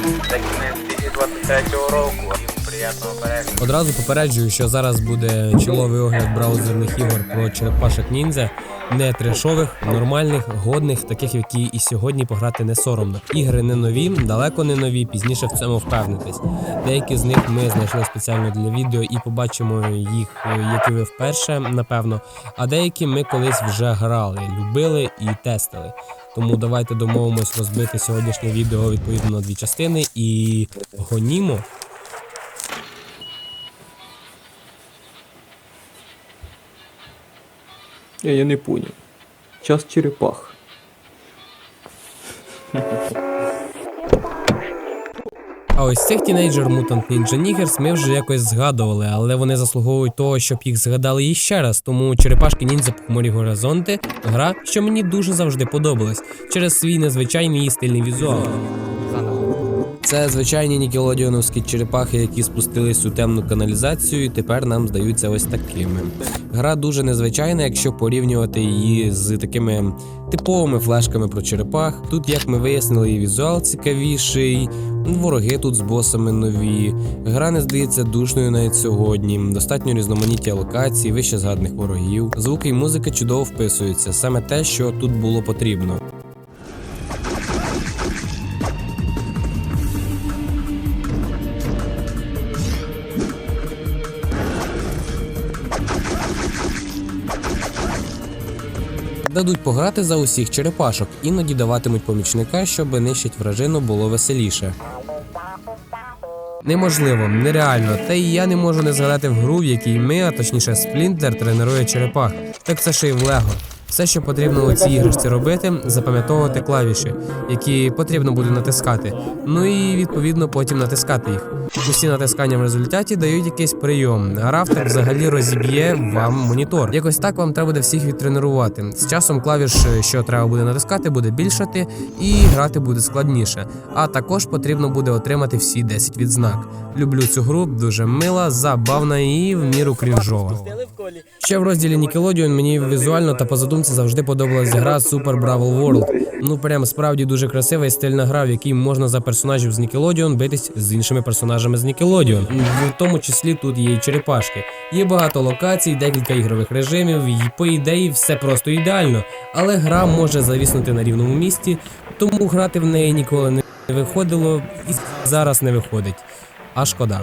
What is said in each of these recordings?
В 2023 року. Одразу попереджую, що зараз буде чоловий огляд браузерних ігор про черепашок ніндзя. Не трешових, нормальних, годних, таких, які і сьогодні пограти не соромно. Ігри не нові, далеко не нові, пізніше в цьому впевнитесь. Деякі з них ми знайшли спеціально для відео і побачимо їх, е, як і ви вперше, напевно. А деякі ми колись вже грали, любили і тестили. Тому давайте домовимось розбити сьогоднішнє відео відповідно на дві частини і гонімо. Я, я не понял. Час черепах. А ось цих Teenager Mutant Ninja Niggers ми вже якось згадували, але вони заслуговують того, щоб їх згадали іще раз. Тому черепашки ніндзя Похмурі Горизонти гра, що мені дуже завжди подобалась через свій незвичайний і стильний візуал. Це звичайні нікелодіоновські черепахи, які спустились у темну каналізацію, і тепер нам здаються ось такими. Гра дуже незвичайна, якщо порівнювати її з такими типовими флешками про черепах. Тут, як ми вияснили, і візуал цікавіший, вороги тут з босами нові. Гра не здається душною навіть сьогодні. Достатньо різноманіття локацій, вище згаданих ворогів. Звуки і музика чудово вписуються, саме те, що тут було потрібно. Дадуть пограти за усіх черепашок, іноді даватимуть помічника, щоб нищить вражину було веселіше. Неможливо, нереально, та і я не можу не згадати в гру, в якій ми, а точніше Сплінтер, тренує черепах. Так це ще й в Лего. Все, що потрібно у цій іграшці робити, запам'ятовувати клавіші, які потрібно буде натискати. Ну і відповідно потім натискати їх. Усі натискання в результаті дають якийсь прийом. Граф так взагалі розіб'є вам монітор. Якось так вам треба буде всіх відтренувати. З часом клавіш, що треба буде натискати, буде більшати, і грати буде складніше. А також потрібно буде отримати всі 10 відзнак. Люблю цю гру, дуже мила, забавна і в міру крінжова. Ще в розділі Nickelodeon мені візуально та по задумці завжди подобалась гра Super Brawl World. Ну прям справді дуже красива і стильна гра, в якій можна за персонажів з Nickelodeon битись з іншими персонажами з Nickelodeon. В тому числі тут є і черепашки. Є багато локацій, декілька ігрових режимів, і по ідеї все просто ідеально. Але гра може завіснути на рівному місці, тому грати в неї ніколи не виходило і зараз не виходить. А шкода.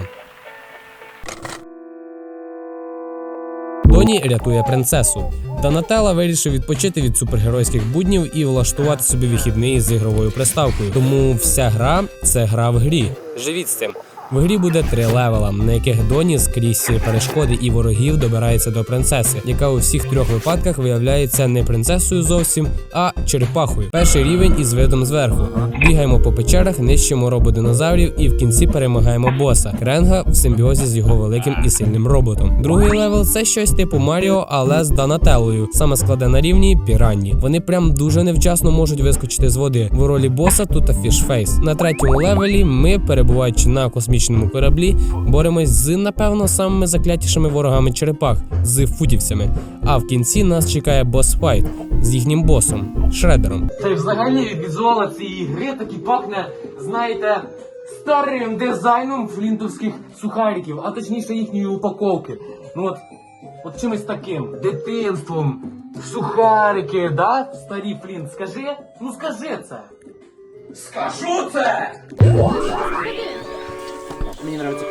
Доні рятує принцесу. Данателла вирішив відпочити від супергеройських буднів і влаштувати собі вихідний з ігровою приставкою. Тому вся гра це гра в грі. Живіть з цим. В грі буде три левела, на яких Доні скрізь перешкоди і ворогів добирається до принцеси, яка у всіх трьох випадках виявляється не принцесою зовсім, а черепахою. Перший рівень із видом зверху. Бігаємо по печерах, нищимо рободинозаврів і в кінці перемагаємо боса Кренга в симбіозі з його великим і сильним роботом. Другий левел це щось типу Маріо, але з Донателлою. Саме складе на рівні піранні. Вони прям дуже невчасно можуть вискочити з води. В ролі боса тут фішфейс. На третьому левелі ми, перебуваючи на космічному кораблі, боремось з напевно самими заклятішими ворогами черепах з футівцями. А в кінці нас чекає босс-файт з їхнім босом Шредером. Та й взагалі візуала цієї гри таки пахне, знаєте, старим дизайном флінтовських сухариків, а точніше їхньої упаковки. Ну от, от чимось таким. Дитинством. Сухарики, да? Старі флінт, скажи? Ну скажи це. Скажу це! Мені нравиться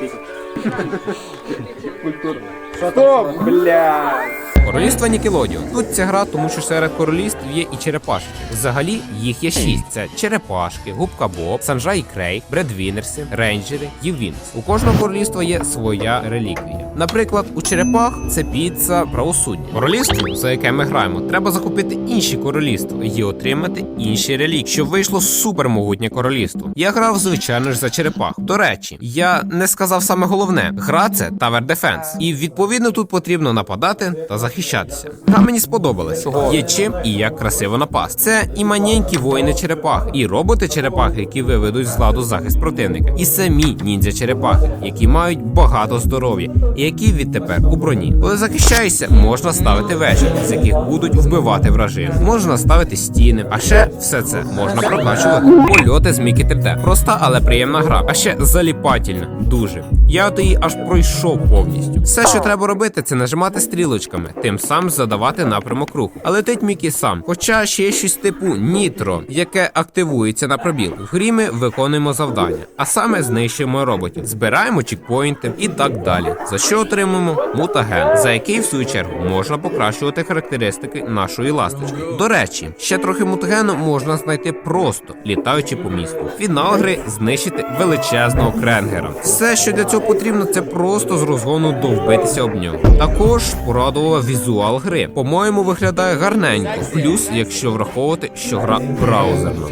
Культурно. Стоп, блядь! Королівство Нікелодіон. Тут ця гра, тому що серед королівств є і черепашки. Взагалі їх є шість: це черепашки, губка Боб, Санжай Крей, Бредвінерси, рейнджери, Ювінс. У кожного королівства є своя реліквія. Наприклад, у черепах це піца правосуддя. Королівство, за яке ми граємо, треба захопити інші королівства і отримати інші реліквії, щоб вийшло супермогутнє королівство. Я грав звичайно ж за черепах. До речі, я не сказав саме головне: гра це Tower Defense. І відповідно. Тут потрібно нападати та захищатися. Гра мені сподобалась. Є чим і як красиво напасти. Це і маненькі воїни черепахи, і роботи черепахи, які виведуть з ладу захист противника, і самі ніндзя черепахи, які мають багато здоров'я, і які відтепер у броні. Коли захищаєшся, можна ставити вежі, з яких будуть вбивати вражин. Можна ставити стіни, а ще все це можна прокачувати. Польоти з Мікі 3D. Проста, але приємна гра. А ще заліпательна. Дуже. Я от її аж пройшов повністю. Все, що треба робити, це нажимати стрілочками, тим самим задавати напрямок руху. А летить Мікі сам. Хоча ще є щось типу нітро, яке активується на пробіл. В грі ми виконуємо завдання, а саме знищуємо роботів, збираємо чекпоінти і так далі. За що отримуємо мутаген, за який в свою чергу можна покращувати характеристики нашої ласточки. До речі, ще трохи мутагену можна знайти просто літаючи по місту. Фінал гри знищити величезного кренгера. Все, що для цього потрібно, це просто з розгону довбитися об нього. Також порадував візуал гри. По-моєму, виглядає гарненько. Плюс, якщо враховувати, що гра браузерна.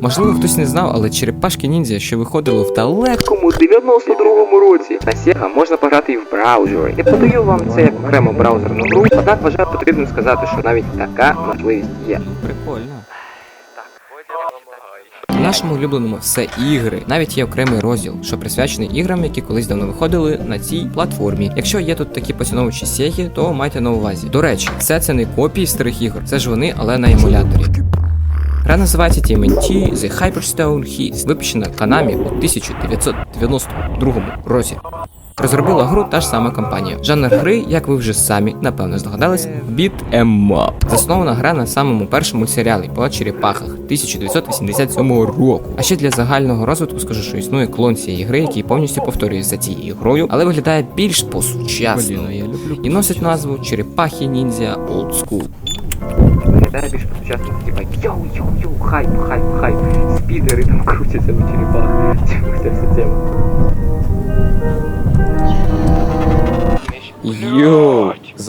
Можливо, хтось не знав, але черепашки ніндзя, що виходили в далеко У 92-му році на Sega можна пограти і в браузері. Не подаю вам це як окрему браузерну гру, однак вважаю потрібно сказати, що навіть така можливість є. прикольно. Нашому улюбленому все ігри. Навіть є окремий розділ, що присвячений іграм, які колись давно виходили на цій платформі. Якщо є тут такі поціновувачі Sega, то майте на увазі. До речі, все це не копії старих ігор, це ж вони, але на емуляторі. Гра називається TMNT The Hyperstone Heat, випущена Konami у 1992 році. Розробила гру та ж сама компанія. Жанр гри, як ви вже самі напевно здогадались, Beat 'em up. Заснована гра на самому першому серіалі по черепахах 1987 року. А ще для загального розвитку скажу, що існує клон цієї гри, який повністю повторює за цією грою, але виглядає більш по-сучасному і носить назву Черепахи Ніндзя Old School. Виглядає більш по-сучасному, типа йоу-йоу-йоу, хайп, хайп, хайп. Спідери там крутяться у черепах. Ця вся тема.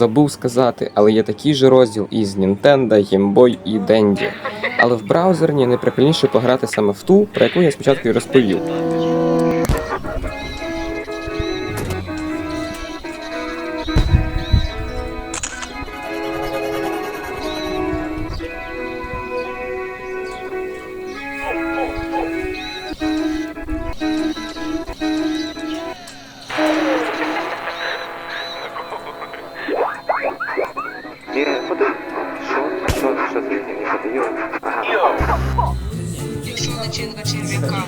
Забув сказати, але є такий же розділ із Nintendo, Game Boy і Dendy. Але в браузерні найприкольніше пограти саме в ту, про яку я спочатку і розповів. Начинка черв'яка